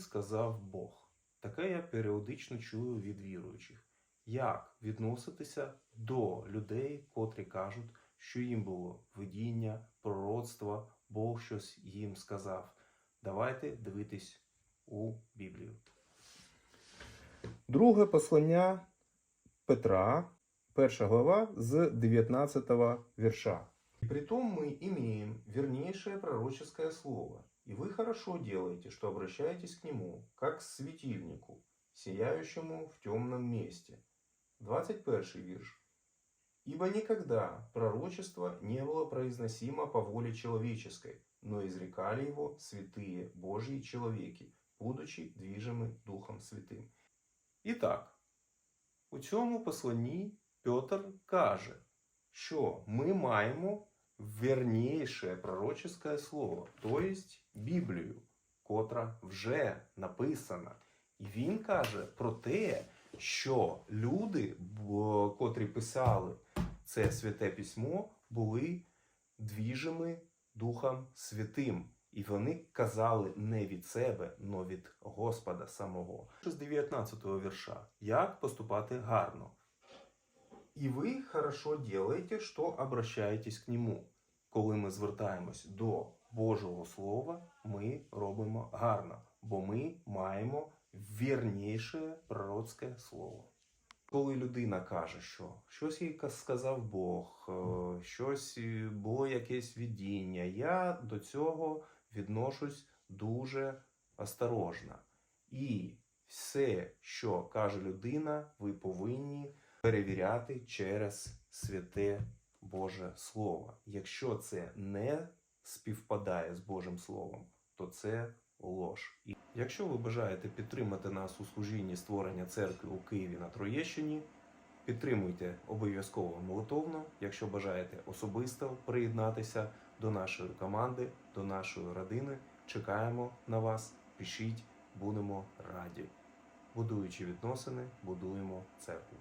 сказав Бог. Таке я періодично чую від віруючих. Як відноситися до людей, котрі кажуть, що їм було видіння, пророцтво, Бог щось їм сказав. Давайте дивитись у Біблію. Друге послання Петра, перша глава з 19 вірша. И притом мы имеем вернейшее пророческое слово, и вы хорошо делаете, что обращаетесь к нему, как к светильнику, сияющему в темном месте. 21 вирш. Ибо никогда пророчество не было произносимо по воле человеческой, но изрекали его святые Божьи человеки, будучи движимы Духом Святим. І так, у цьому посланні Петр каже, що ми маємо верніше пророческое слово, тобто Біблію, котра вже написана. І він каже про те, що люди, котрі писали це святе письмо, були двіжими Духом Святим. І вони казали не від себе, но від Господа самого. З 19 вірша. Як поступати гарно? І ви хорошо делаете, що обращаєтесь к нему. Коли ми звертаємось до Божого Слова, ми робимо гарно, бо ми маємо вірніше пророцьке слово. Коли людина каже, що щось їй сказав Бог, е, щось е, було якесь видіння, я до цього відношусь дуже осторожно. І все, що каже людина, ви повинні перевіряти через святе Боже Слово. Якщо це не співпадає з Божим Словом, то це лож. І якщо ви бажаєте підтримати нас у служінні створення церкви у Києві на Троєщині, підтримуйте обов'язково молитовно. Якщо бажаєте особисто приєднатися до нашої команди, до нашої родини, чекаємо на вас. Пишіть, будемо раді. Будуючи відносини, будуємо церкву.